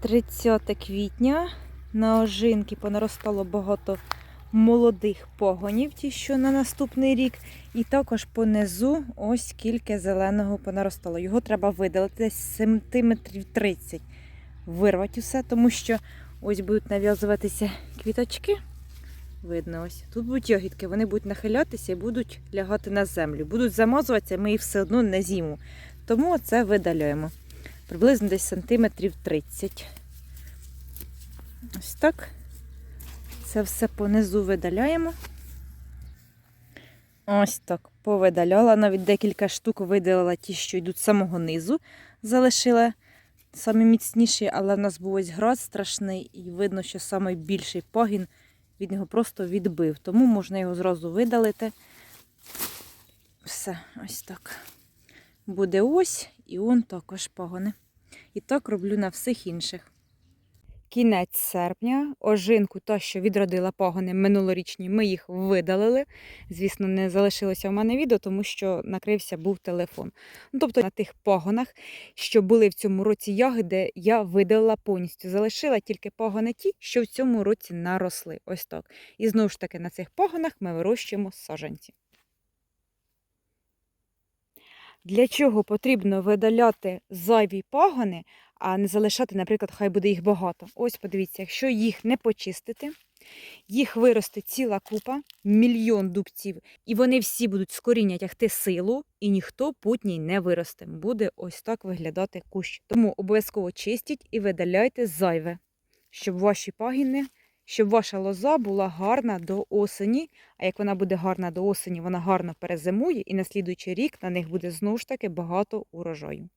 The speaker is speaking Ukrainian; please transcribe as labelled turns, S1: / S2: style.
S1: 30 квітня. На ожинки понаростало багато молодих погонів, ті, що на наступний рік. І також понизу ось скільки зеленого понаростало. Його треба видалити сантиметрів 30. Вирвати усе, тому що ось будуть нав'язуватися квіточки. Видно, ось тут будуть ягідки, вони будуть нахилятися і будуть лягати на землю. Будуть замазуватися, ми їх все одно не зіму. Тому це видаляємо. Приблизно десь сантиметрів 30. Ось так. Це все понизу видаляємо. Ось так повидаляла. Навіть декілька штук видалила ті, що йдуть з самого низу. Залишила самі міцніші, але в нас був ось град страшний, і видно, що найбільший пагін він його просто відбив. Тому можна його зразу видалити. Все, ось так. Буде ось, і он також пагони. І так роблю на всіх інших. Кінець серпня, ожинку, та, що відродила пагони минулорічні, ми їх видалили. Звісно, не залишилося в мене відео, тому що накрився був телефон. Ну, тобто на тих пагонах, що були в цьому році ягоди, я видалила повністю. Залишила тільки пагони ті, що в цьому році наросли. Ось так. І знову ж таки на цих пагонах ми вирощуємо саджанці. Для чого потрібно видаляти зайві пагони, а не залишати, наприклад, хай буде їх багато. Ось подивіться, якщо їх не почистити, їх виросте ціла купа, мільйон дубців, і вони всі будуть з коріння тягти силу, і ніхто путній не виросте. Буде ось так виглядати кущ. Тому обов'язково чистіть і видаляйте зайве, щоб ваші пагіни, щоб ваша лоза була гарна до осені. А як вона буде гарна до осені, вона гарно перезимує, і на слідуючий рік на них буде знову ж таки багато урожаю.